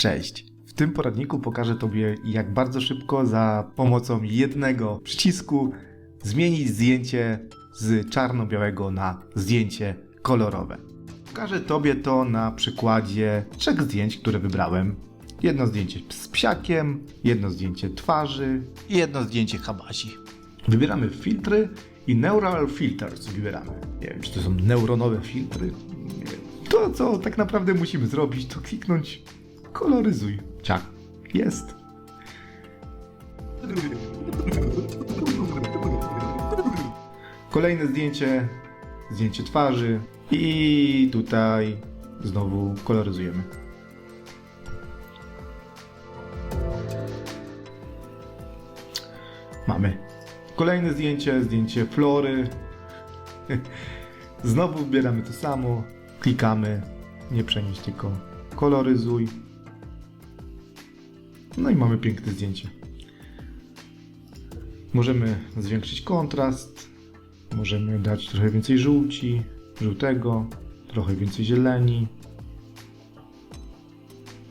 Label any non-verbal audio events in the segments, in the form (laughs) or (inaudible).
Cześć! W tym poradniku pokażę Tobie, jak bardzo szybko za pomocą jednego przycisku zmienić zdjęcie z czarno-białego na zdjęcie kolorowe. Pokażę Tobie to na przykładzie trzech zdjęć, które wybrałem. Jedno zdjęcie z psiakiem, jedno zdjęcie twarzy i jedno zdjęcie Habasi. Wybieramy filtry i Neural Filters wybieramy. Nie wiem, czy to są neuronowe filtry. To, co tak naprawdę musimy zrobić, to kliknąć koloryzuj. Ciach. Jest. Kolejne zdjęcie, zdjęcie twarzy i tutaj znowu koloryzujemy. Mamy. Kolejne zdjęcie, zdjęcie flory. (laughs) Znowu wybieramy to samo, klikamy, nie przenieść tylko koloryzuj. No i mamy piękne zdjęcie. Możemy zwiększyć kontrast, możemy dać trochę więcej żółci, żółtego, trochę więcej zieleni,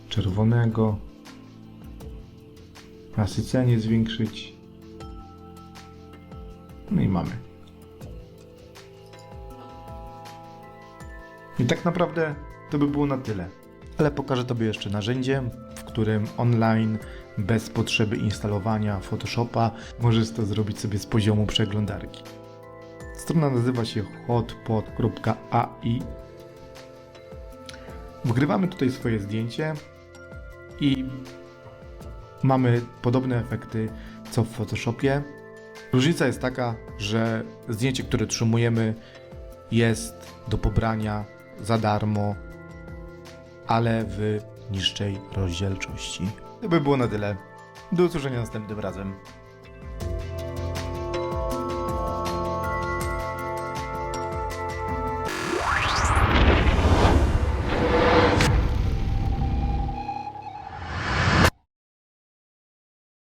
czerwonego, nasycenie zwiększyć. No i mamy. I tak naprawdę to by było na tyle. Ale pokażę Tobie jeszcze narzędzie, w którym online, bez potrzeby instalowania Photoshopa, możesz to zrobić sobie z poziomu przeglądarki. Strona nazywa się hotpot.ai. Wgrywamy tutaj swoje zdjęcie i mamy podobne efekty co w Photoshopie. Różnica jest taka, że zdjęcie, które otrzymujemy, jest do pobrania za darmo, ale w niższej rozdzielczości. To by było na tyle. Do usłyszenia następnym razem.